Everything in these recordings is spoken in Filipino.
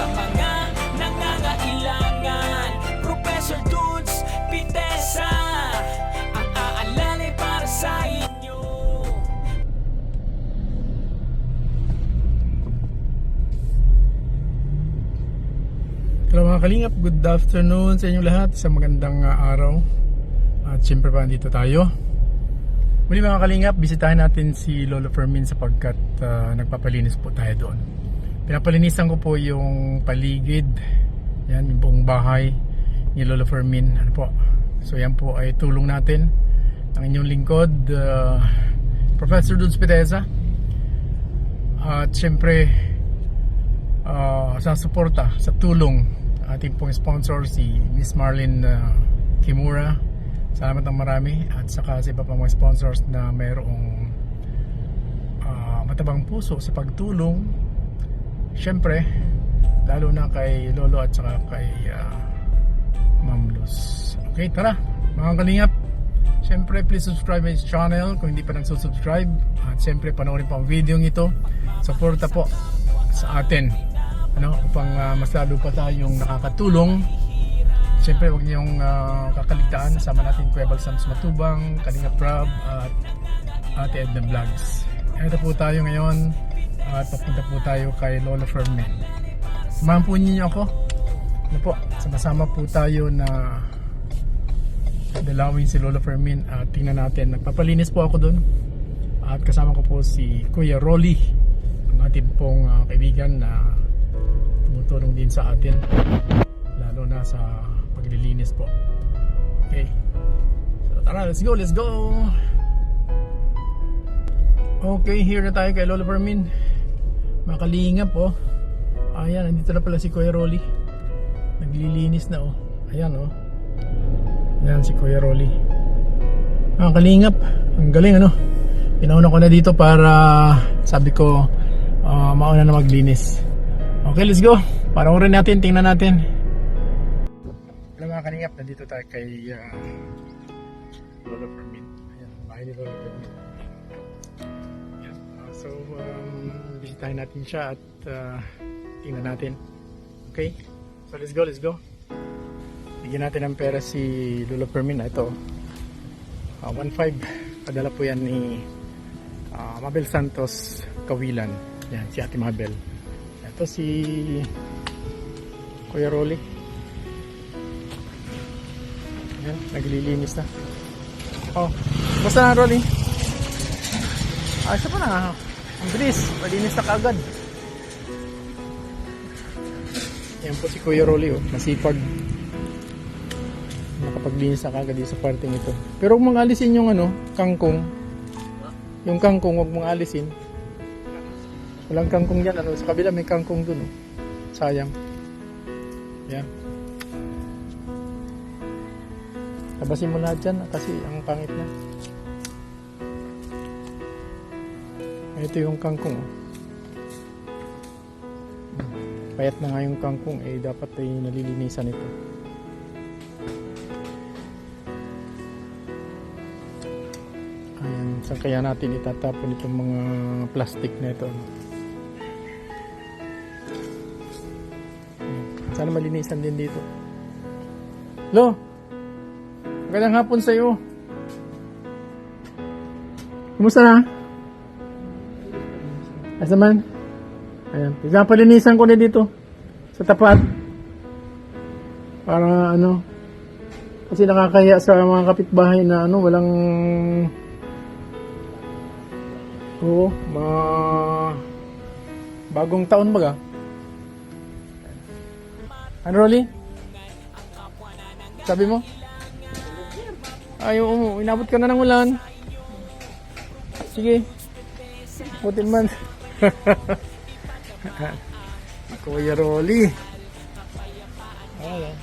sa mga nangangailangan. Professor Dudes Pitesa Ang aalalay para sa inyo. Hello mga kalingap, good afternoon sa inyong lahat. Sa magandang uh, araw. At syempre pa dito tayo. Muli mga kalingap, bisitahin natin si Lolo Fermin sapagkat uh, nagpapalinis po tayo doon. Pinapalinisan ko po yung paligid. Yan, yung buong bahay ni Lolo Fermin. Ano po? So yan po ay tulong natin. Ang inyong lingkod, uh, Professor Dudes Pedeza. At syempre, uh, sa suporta, sa tulong ating pong sponsor si Miss Marlene uh, Kimura. Salamat ng marami at saka sa iba pang mga sponsors na mayroong uh, matabang puso sa pagtulong. Syempre, lalo na kay Lolo at saka kay uh, Ma'am Luz. Okay, tara mga kalingap. Siyempre, please subscribe my channel kung hindi pa nagsusubscribe. At siyempre, panoorin po ang video ito. Suporta po sa atin ano, upang uh, mas lalo pa tayong nakakatulong. Siyempre, huwag niyong uh, kakaligtaan. Sama natin Kuya Balsams Matubang, Kalinga Prab, at Ate Edna Vlogs. Ito po tayo ngayon at papunta po tayo kay Lola Fermin. Samahan po ninyo ako. Ano po, sama-sama po tayo na dalawin si Lola Fermin at tingnan natin. Nagpapalinis po ako doon. At kasama ko po si Kuya Rolly, ang ating pong uh, kaibigan na tumutulong din sa atin lalo na sa paglilinis po okay so tara let's go let's go okay here na tayo kay Lola Fermin makalingap oh ayan nandito na pala si Kuya Rolly naglilinis na oh ayan oh ayan si Kuya Rolly makalingap ang galing ano pinauna ko na dito para sabi ko uh, mauna na maglinis Okay, let's go. Panoorin natin, tingnan natin. Hello mga kaningap, nandito tayo kay uh, Lolo Fermin. Ayan, bahay ni Lolo Fermin. Ayan. Uh, so, um, bisitahin natin siya at uh, tingnan natin. Okay? So, let's go, let's go. Bigyan natin ng pera si Lolo Fermin. Ito, uh, 1.5. Padala po yan ni uh, Mabel Santos Kawilan. Yan, si Ate Mabel. Ito si Kuya Rolly. Ayan, naglilinis na. Oh, basta na Rolly? Ah, siya pa na. Ang bilis, malinis na kagad. Yan po si Kuya Rolly, oh. masipag. Nakapaglinis na dito sa parting ito. Pero huwag mong alisin yung ano, kangkong. Yung kangkong, huwag mong alisin. Walang kangkong dyan. Ano? Sa kabila may kangkong dun. Oh. Sayang. Yan. Tabasin mo lahat dyan kasi ang pangit na. Ito yung kangkong. Oh. Payat na nga yung kangkong. Eh dapat ay nalilinisan ito. Ayan. Saan kaya natin itatapon itong mga plastic na ito? Sana malinisan din dito. Lo! Magandang hapon sa iyo. Kumusta na? Asa man? Ayan. Pinapalinisan ko na dito. Sa tapat. Para ano. Kasi nakakaya sa mga kapitbahay na ano, walang Oo, mga bagong taon baga. Ano, Rolly? Sabi mo? Ay, oo, inabot ka na ng ulan. Sige. Buti man. Kuya Rolly. Ayan.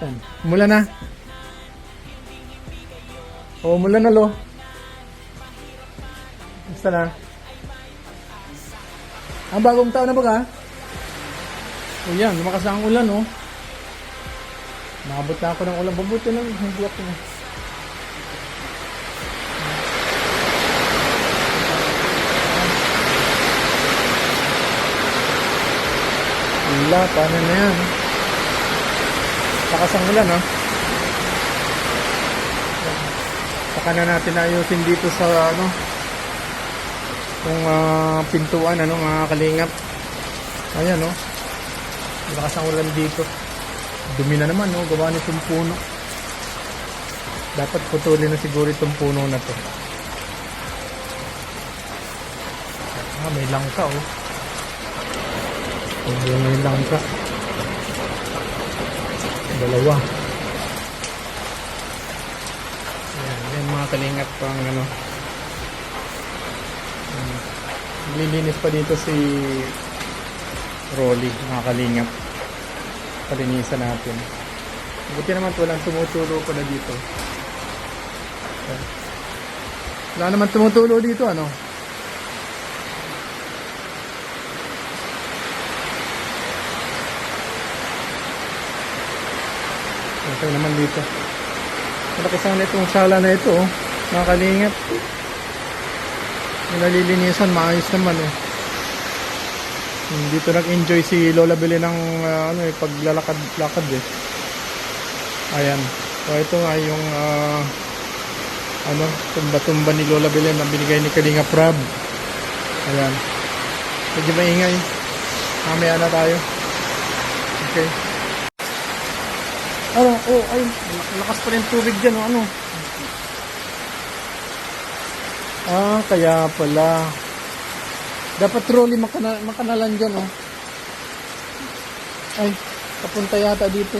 Yan. Mula na. Oo, mula na lo. Basta na. Ang bagong taon na ba? O yan, lumakas na ang ulan, oh. Nakabot na ako ng ulan. Babuti na, hindi ako na. Wala, paano na yan? Lakas ang ulan, oh. Saka na natin ayusin dito sa, ano, yung ah, pintuan, ano, mga kalingap. Ayan, oh. Lakas ng ulan dito. Dumi na naman, no? Gawa nitong puno. Dapat putulin na siguro itong puno na to. Ah, may langka, oh. May, may langka. Dalawa. Ayan, yan mga kalingap pang ano. Lilinis pa dito si Rolly, mga kalingap. Palinisan natin. Buti naman walang tumutulo pala dito. Ayan. Wala naman tumutulo dito, ano? Okay naman dito. Malaki sana itong sala na ito, oh. Mga kalingap. Nalilinisan, maayos naman, eh. Dito nag-enjoy si Lola Bili ng ah, ano, eh, paglalakad-lakad, eh. Ayan. So, ito nga yung ah, ano, tumba-tumba ni Lola Belen na binigay ni Kalinga Prab. Ayan. Medyo maingay. Mamaya na tayo. Okay. Oh, ay, lakas pa rin tubig dyan, oh, ano. Ah, kaya pala. Dapat trolley makana makanalan dyan, oh. Ay, papunta yata dito.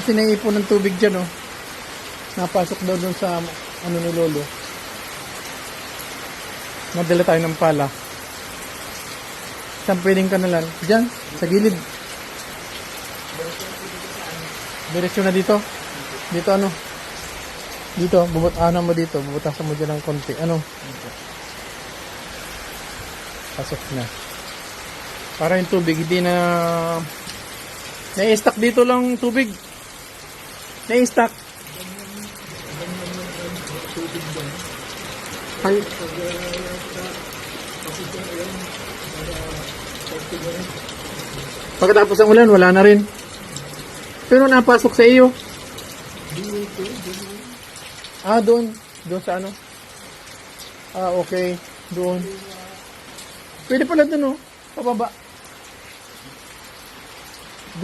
Kasi naipon ng tubig dyan, oh. Napasok daw dun sa, ano ni Lolo. Nadala tayo ng pala. Saan pwedeng kanalan? Diyan, sa gilid. Diretsyo na dito. Dito ano? Dito, bubut ano mo dito, bubutasan mo dyan ng konti. Ano? Pasok na. Para yung tubig, hindi na... Nai-stack dito lang tubig. Nai-stack. Ay. Pagkatapos ng ulan, wala na rin. Pero napasok sa iyo. Ah, doon. Doon sa ano? Ah, okay. Doon. Pwede pala doon, oh. Pababa.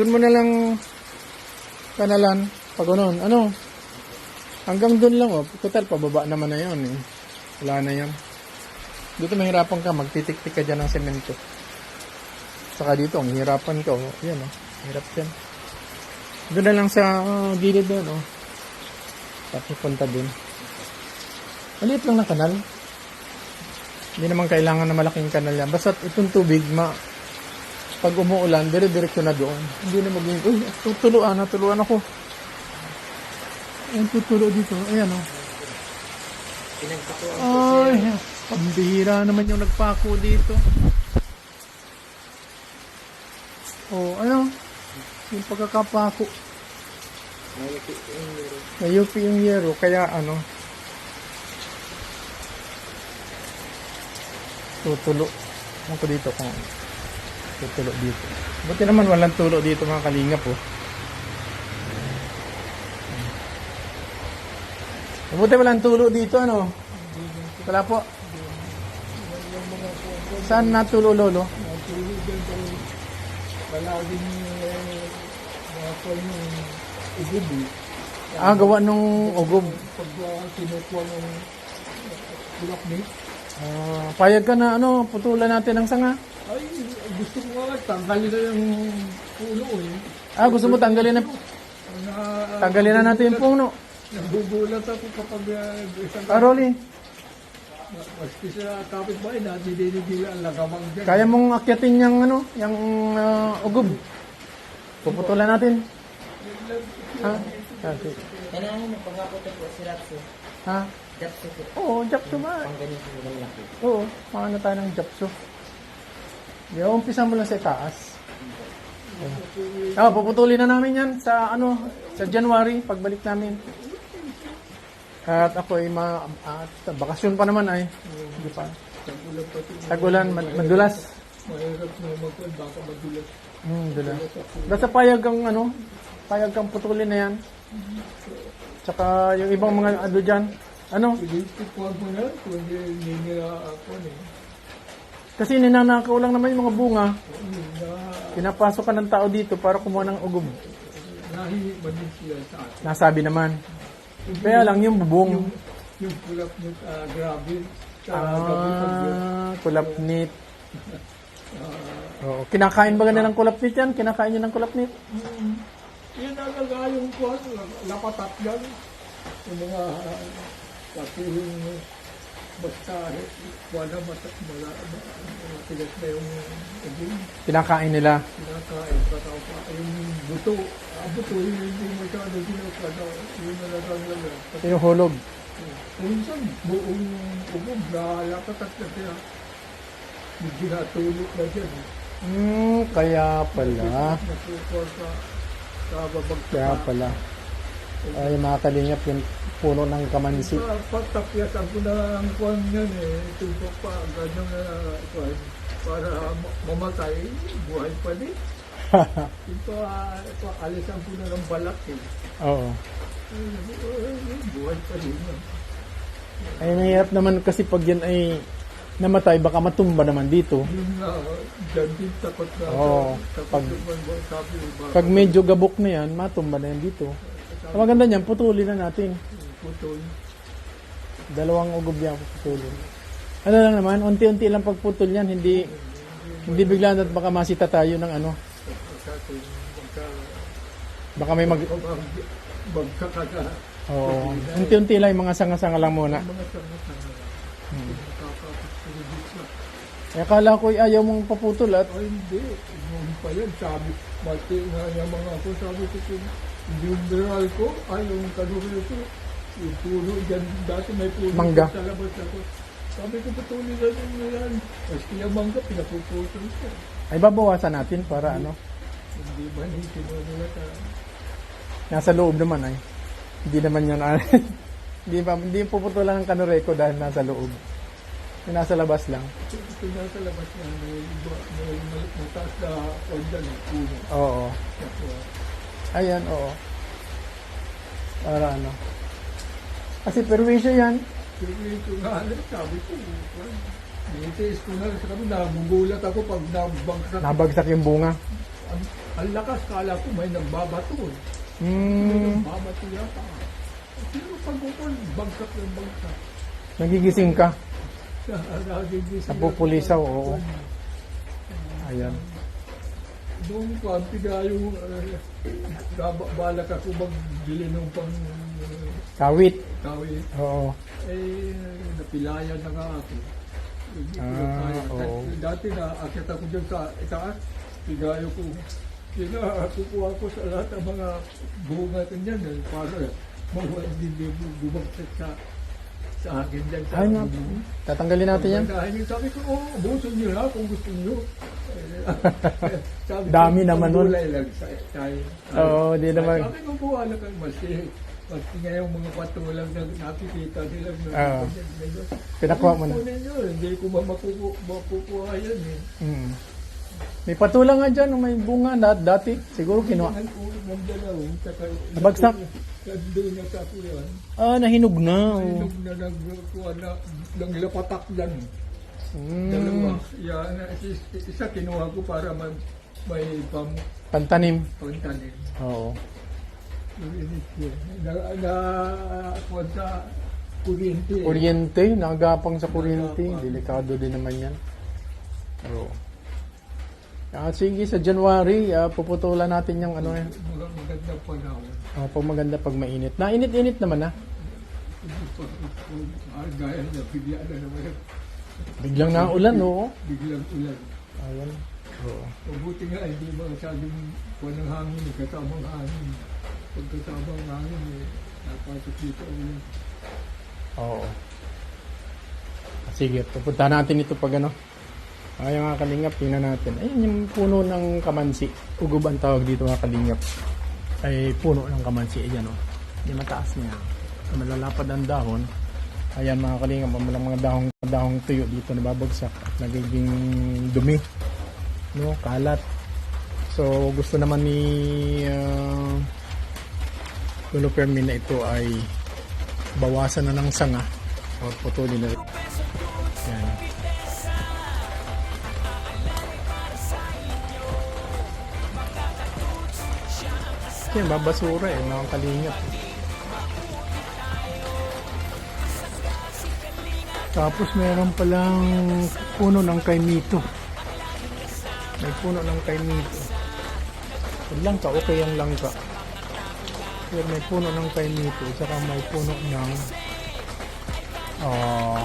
Doon mo na lang kanalan. Pag ganun. Ano? Hanggang doon lang, oh. Total, pababa naman na yun, eh. Wala na yan. Dito mahirapan ka. Magtitik-tik ka dyan ng semento. Saka dito, ang hirapan ka, oh. Yan, oh. Hirap yan. Doon na lang sa uh, gilid doon, oh. Tapos punta doon. Maliit lang na kanal. Hindi naman kailangan na malaking kanal yan. Basta itong tubig, ma pag umuulan, dire-diretso na doon. Hindi na maging, uy, tutuluan, natuluan ako. Ayan, tutulo dito. Ayan, oh. Ay, pambihira naman yung nagpako dito. Oh, ano? Yung pagkakapako. Mayupi yung yero, kaya ano, tutulo. Ano ko dito kung tutulo dito. Buti naman walang tulo dito mga kalingap po. Buti walang tulo dito ano. Wala po. Saan natulo lolo? Wala din kwan yung eh. Ah, gawa nung ugob. Pag uh, kinukuha ng bulak ni, Ah, payag ka na ano, putulan natin ng sanga. ay gusto ko nga tanggalin na yung puno eh. Ah, gusto mo tanggalin na Na, tanggalin na natin yung puno. nagugulat ako kapag uh, isang Ah, Rolly, maski sa kapitbahay na dinidili ang lagamang dyan. kaya mong akyatin yung ano, yung ah, ugob. Puputulan natin. Ha? Okay. Kailangan mo pagkakot po si Rapso. Ha? Rapso po. Oo, Japso ba? Pang ganito mo lang laki. Oo, makano tayo ng Japso. Di, umpisa mo lang sa taas. Ah, puputulin na namin yan sa ano, sa January, pagbalik namin. At ako ay ma at bakasyon pa naman ay. Hindi pa. Tagulan madulas. Mahirap na magkwan, baka madulas. Hmm, dulas. Basta payag kang ano, payag kang putulin na yan. Tsaka yung ibang mga ano dyan, ano, eh. Kasi ninanakaw lang naman yung mga bunga. Na, Pinapasok ka ng tao dito para kumuha ng atin? Nasabi naman. Kaya lang yung bubong. Yung pulap ng uh, grabe. Sa gabi pag Ah. Oo. Kinakain ba ganun ng kulapnit yan? Kinakain nyo ng kulapnit? Yan talaga yung kuwan, lapatat yan. Yung mga uh, pati yung basta wala matat mala matigas na yung aging Kinakain nila. kinakain pa tao pa yung buto ang buto yung hindi masyado ginagawa yung nalagang lalang Yung hulog. minsan buong ubog na lapatat na siya yung ginatulog na dyan Hmm, kaya pala. Kaya pala. Ay, mga kalingap, yung puno ng kamansi. Pa, pagtapyasan ko na ang kwan yan eh. Tupok pa, ganyan na kwan. Para ma- mamatay, buhay pa din. Ito, ito, alisan ko na ng balak eh. Oo. Eh, Buhay pa din. Ay, mahirap naman kasi pag yan ay namatay, baka matumba naman dito. Yun nga, dyan din takot na. Oo, takot pag- naman sabi, Pag medyo gabok na yan, matumba na yan dito. Ang maganda niyan, putulin na natin. putol. Dalawang ugob yan, putulin. Ano lang naman, unti-unti lang pagputol yan, hindi hindi bigla at baka masita tayo ng ano. Baka may mag... bagsak ka na. Oo. Unti-unti lang, yung mga sanga-sanga lang muna. Mga. Nakakapagpagod na. Eh, akala ko ay ayaw mong paputol at Ay, hindi. Noon pa yan, sabi, mati nga mga ako, sabi ko kung yung mineral ko, ay yung kanuri ko, yung puno dyan, dati may puno Mangga. sa labas ako. Sabi ko, patuloy na rin mo yan. Maski yung mangga, pinapuputol ko. ay babawasan natin para ano. Hindi ba hindi kinunula ka? Nasa loob naman ay. Hindi naman yan. ah, hindi pa hindi puputulan ng kanureko dahil nasa loob. Yung nasa labas lang. Ito na sa labas na may, may, may mataas na kwan dyan, yung puno. Oo. Nakuha. Ayan, oo. Para ano. Kasi perwisyo yan. Pero ito nga, ano, sabi ko, Nitiis ko na sa kami, nagugulat ako pag nabangsak Nabagsak yung bunga. ang, ang lakas, kala ko may nagbabato. eh. Hmm. Nagbabato yata. Pero pag bagsak ng bagsak. Nagigising ka. Napupulisaw, oo. Ayan. Doon ko, ang piga yung, uh, balak ako magbili ng pang uh, Kawit. kawit. Oo. Eh, napilayan na nga ako. Ah, oo. Dati na, akit ako dyan sa itaas, pigayo ko. Kaya kukuha ko sa lahat ng mga bunga kanyan eh, para bumagsak sa sa akin dyan Ay, bubong. Tatanggalin natin yan. Dahil sabi ko, oh, buson nyo na kung gusto nyo. Eh, sabi ko, Dami naman nun. gulay lang sa tayo. Oo, di naman. Sabi ko, buha na kayo maski. Maski nga yung mga patulang na nakikita nila. Oo. Pinakuha mo na. Hindi ko ba makuku- makukuha yan eh. Hmm. May patulang nga dyan, may bunga na dati. Siguro kinuha. Nabagsak? Doon na sa kuyan. Ah, nahinog na. oo. Inog na nagkuha na ng lapatak yan. Hmm. Dalawa. Yan, is- isa kinuha ko para may, may pam, Pantanim. pantanin. Oo. Yung init yun. Na, na, kuha sa kuryente. eh. Kuryente, nagapang sa kuryente. Delikado din naman yan. Oo. Ah, sige, sa January, ah, puputulan natin yung ano. Mga magandang panahon. Ah, pag maganda pag mainit. Nainit-init naman ah. Ah, gaya na, bigla na naman. Biglang naulan, oo. Biglang ulan. Ayan. Oo. Mabuti nga, hindi masyadong kuha ng hangin, eh, kasamang hangin. Pag kasamang hangin, eh, napasok dito ulan. Oo. Ah, Sige, pupunta natin ito pag ano. Ay, mga kalingap, tingnan natin. Ayun yung puno ng kamansi. Ugub ang tawag dito mga kalingap. Ay, puno ng kamansi. Ayan o. Yung mataas niya. Malalapad ang dahon. Ayan mga kalingap, ang mga dahong, dahong tuyo dito nababagsak at nagiging dumi. No, kalat. So, gusto naman ni uh, Lolo Fermin na ito ay bawasan na ng sanga o putulin na. Yan. Yan, babasura eh, mga kalingap. Tapos meron palang puno ng kaimito. May puno ng kaimito. Yung langka, okay ang langka. Pero may puno ng kaimito, saka may puno ng ah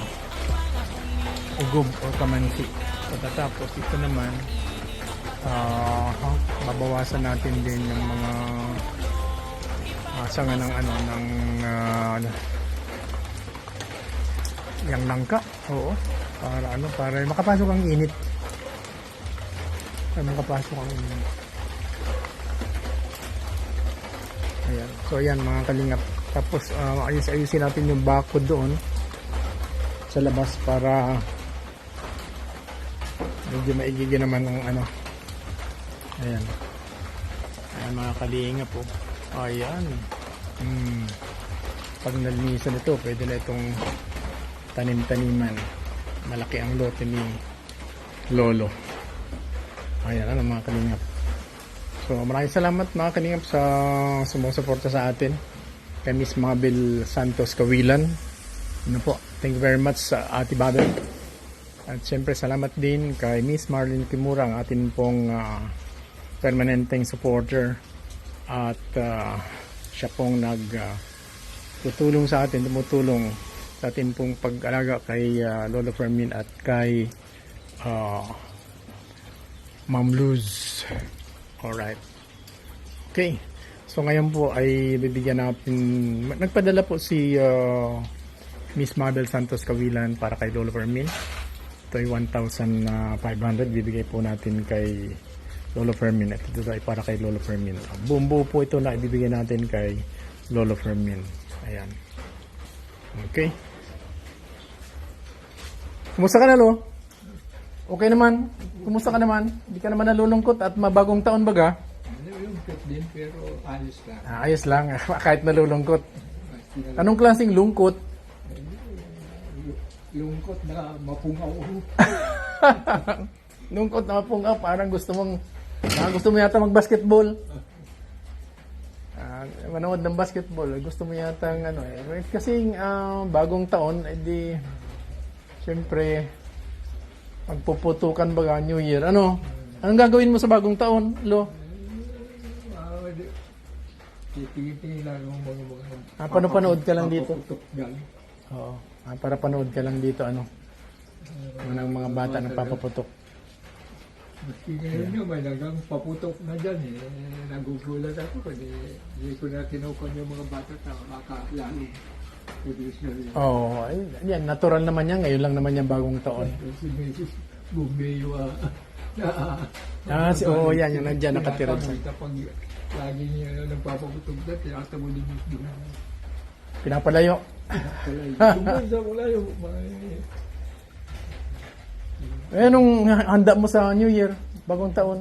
ugog o kamansi. Pagkatapos ito naman, ah babawasan natin din yung mga uh, sanga ng ano ng ah, yung langka. Oo. Para ano, para makapasok ang init. Para makapasok ang init. Ayan. So ayan mga kalingap. Tapos uh, ayus-ayusin natin yung bakod doon sa labas para medyo maigigi naman ang ano. Ayan. Ayan mga kalingap po. Ayan. Hmm. Pag nalinisan ito, pwede na itong tanim-taniman. Malaki ang lote ni Lolo. Ayan ano mga kalingap. So maraming salamat mga kalingap sa sumusuporta sa atin. Kay Miss Mabel Santos Kawilan. Ano po, thank you very much sa Ate Babel. At siyempre salamat din kay Miss Marlene Kimura, ang atin pong ah, permanenteng supporter. At ah, siya pong nag ah, tutulong sa atin, tumutulong sa atin pong pag-alaga kay ah, Lolo Fermin at kay ah, Ma'am Luz. Alright. Okay. So ngayon po ay bibigyan natin, nagpadala po si ah, Miss Mabel Santos Kawilan para kay Lolo Fermin. Ito ay 1,500. Bibigay po natin kay Lolo Fermin. At ito ay para kay Lolo Fermin. Buong buo po ito na ibibigay natin kay Lolo Fermin. Ayan. Okay. Kumusta ka na, Lo? Okay naman. Kumusta ka naman? Hindi ka naman nalulungkot at mabagong taon baga? Fit din, pero ayos lang. Ah, ayos lang, kahit nalulungkot. Anong klaseng lungkot? Lungkot na mapungaw. lungkot na pong ah, parang gusto mong ah, gusto mo yata mag-basketball. Ah, manood ng basketball, gusto mo yata ng ano eh. Kasi ah, bagong taon, edi syempre magpuputukan baga New Year. Ano? Anong gagawin mo sa bagong taon, Lo? Titingin-tingin lang yung mga mga... Ah, panood ka lang dito? Oo. Ah, para panood ka lang dito, ano? Mga mga bata nagpapaputok. Maski ngayon nyo, may nagang paputok na dyan eh. Nagugulat ako kasi hindi ko na tinukon yung mga bata na na rin. Oo, ay, yan, natural naman yan. Ngayon lang naman yan bagong taon. Si Mrs. Bumeyo ah, na Ah, si, oo, yan, yung nandyan nakatira dyan. Kapag lagi niya nagpapaputok dyan, tinatamo din yung doon. Pinapalayo. Tumbol sa may... Eh, nung handa mo sa New Year, bagong taon,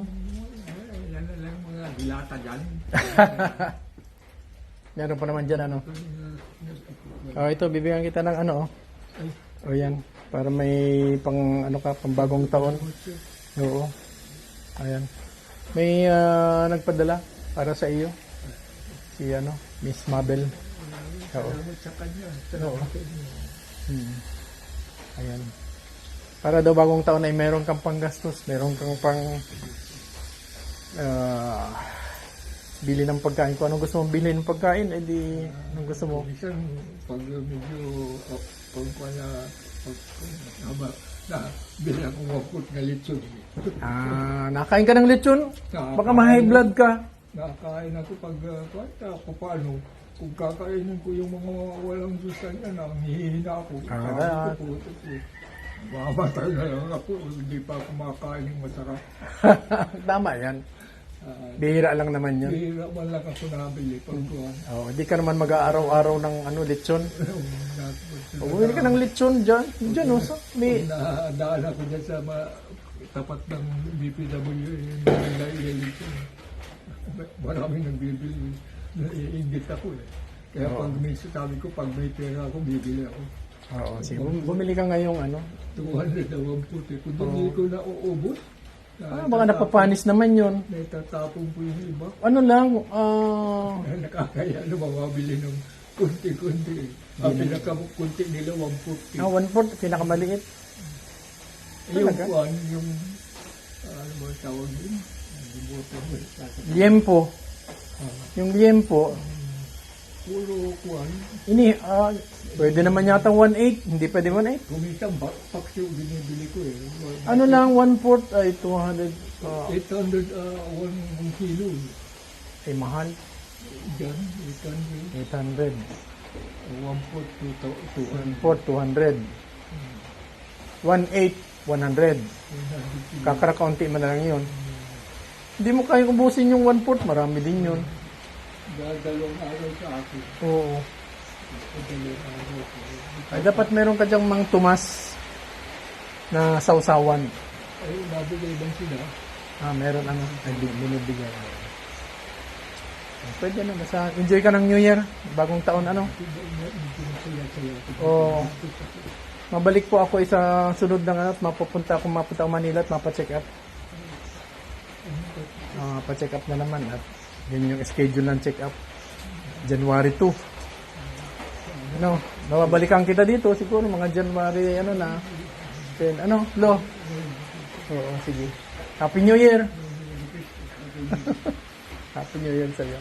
Yan lang mga dilata dyan. meron pa naman dyan, ano. Oh, ito, bibigyan kita ng ano, oh. O yan, para may pang, ano ka, pang bagong taon. Oo. Ayan. May ah, nagpadala para sa iyo. Si, ano, Miss Mabel. Oo. Oo. Hmm. Ayan. Para daw bagong taon ay meron kang panggastos, meron kang pang ah, bili ng pagkain. Kung anong gusto mong bilhin ng pagkain, edi anong gusto mo. Minsan, pag medyo, oh, pag wala, pag, tama, na, bilang umapot na lechon. Ah, nakain ka ng lechon? Nakakain Baka ma-high blood ka. Nakakain ako pag, uh, kwanta ako paano, kung kakainin ko yung mga walang sustansya na, hihina ako. Ah. Mamatay na lang ako, hindi pa ako makakain ng masarap. Tama yan. Uh, Bihira lang naman yun. Bihira man lang ako nabili pag kuhan. Oh, hindi ka naman mag-aaraw-araw ng ano, lechon. Oh, Bumili ka ng lechon dyan. Dyan, oh. So, may, Nadaan ako dyan sa ma- tapat ng BPW yung nailalito. Maraming nagbibili. Naiingit ako eh. Kaya pag may sabi ko, pag may pera ako, bibili ako. Oo, sige. Bum- Bumili ka ngayong ano. 200 na 140. Kung hindi ko na uubos, Ah, baka napapanis naman yun. Naitatapon po yung iba. Ano lang, ah... Nakakaya na mababili ng kunti-kunti. Ang pinakakunti nila, 140. ah, one fourth, pinakamaliit. yung kuwan, yung, ah, ano ba tawag yun? Liempo. Yung liempo, Puro kuwan. ini, ah, pwede naman yata 1.8, hindi pwede 1.8. Kuminsan, backpacks yung binibili ko eh. Ano lang, one fourth ay 200, ah, 800 uh, one, one kilo. ay mahal, Diyan, 800. 800. One foot, two, thou- two, One fourth, 200. 1.8, 100. Kakara-kaunti mo na lang yun. Hindi mo kaya ubusin yung one fourth, marami din yun. Dadalawang araw sa akin. Oo. Dadalawang araw ko. Ay, dapat meron ka dyang mang tumas na sausawan. Ay, nabigay bang sila? Ah, meron ano, ay bin- binibigyan. Pwede na, basta enjoy ka ng New Year, bagong taon ano. Oo. Mabalik po ako isa sunod ng ano, at mapupunta ako mapunta ako Manila at mapacheck up. Ah, pa-check up na naman at yun yung schedule ng check up. January 2. Ano, mababalikan kita dito siguro mga January ano na. Then, ano, lo. Oo, sige. Happy New Year. Happy New Year sa'yo.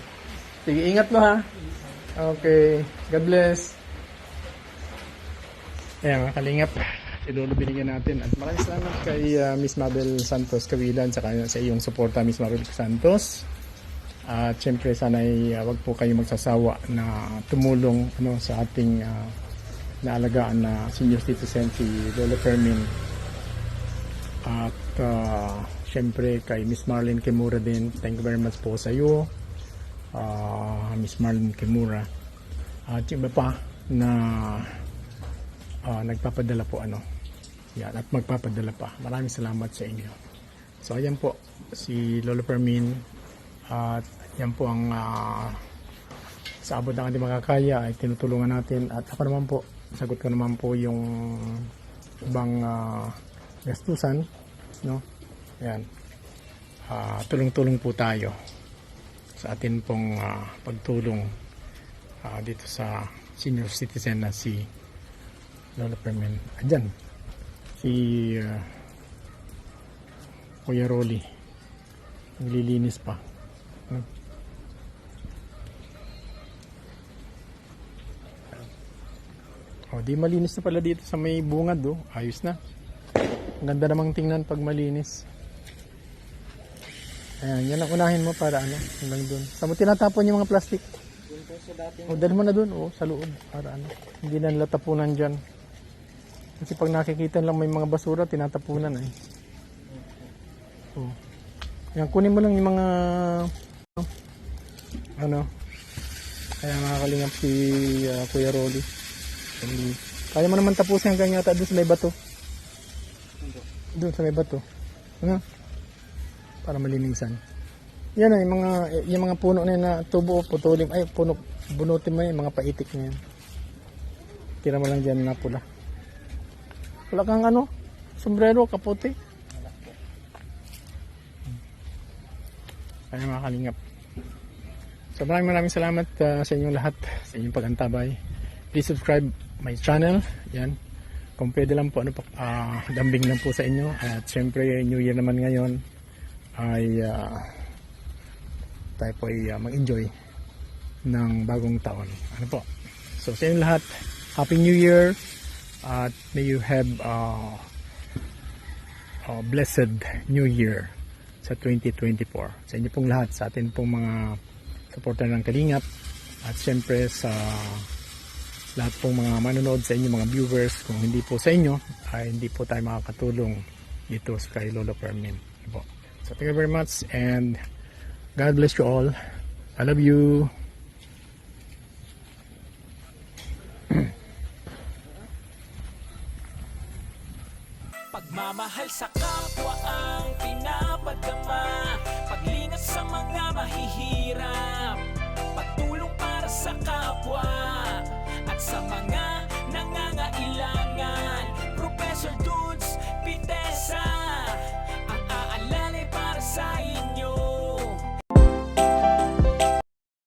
Sige, ingat mo ha. Okay. God bless. Ayan, mga kalingap. Ilolo binigyan natin. At maraming salamat kay uh, Miss Mabel Santos Kawilan sa, sa iyong suporta, Miss Mabel Santos. At syempre, sana ay uh, wag po kayo magsasawa na tumulong ano, sa ating uh, naalagaan na senior citizen si Lola Fermin. At uh, syempre kay Miss Marlene Kimura din, thank you very much po sa iyo, uh, Miss Marlene Kimura. At yung iba pa na uh, nagpapadala po ano, yan, at magpapadala pa. Maraming salamat sa inyo. So ayan po, si Lolo Fermin at yan po ang ah, sa abot ng makakaya ay tinutulungan natin at ako naman po, sagot ko naman po yung ibang ah, gastusan, no? Ayan. Ah, tulong-tulong po tayo sa atin pong ah, pagtulong ah, dito sa senior citizen na si Lola Permen. Andyan. Si ah, Kuya Rolly. Naglilinis pa. Oh, di malinis na pala dito sa may bungad, oh. Ayos na. Ang ganda namang tingnan pag malinis. Ayan, yan ang unahin mo para ano, hanggang doon. Saan mo tinatapon yung mga plastic? O, dali mo na doon, oh, sa loob. Para ano, hindi na nila tapunan dyan. Kasi pag nakikita lang may mga basura, tinatapunan eh. Oh. Yan, kunin mo lang yung mga ano, kaya makakalingap si ah, Kuya Rolly. Hindi- Kaya mo naman tapusin hanggang yata doon sa may bato. Doon sa may bato. Ano? Para malinisan. Yan yung mga, yung mga puno na na tubo, putulin, ay, puno, bunutin mo yun, mga paitik na yan. Tira mo lang dyan na pula. Wala kang ano, sombrero, kaputi. Kaya mga kalingap. So maraming maraming salamat uh, sa inyong lahat, sa inyong pagantabay. Please subscribe my channel. Yan. Kung pwede lang po, ano ah, dambing lang po sa inyo. At syempre, New Year naman ngayon ay ah, tayo po ay ah, mag-enjoy ng bagong taon. Ano po? So sa inyong lahat, Happy New Year at may you have uh, a blessed New Year sa 2024. Sa inyo pong lahat, sa atin pong mga supporter ng Kalingap at syempre sa lahat pong mga manonood sa inyo, mga viewers, kung hindi po sa inyo, ay hindi po tayo makakatulong dito sa kay Lolo Fermin. Po. So thank you very much and God bless you all. I love you. Pagmamahal sa kapwa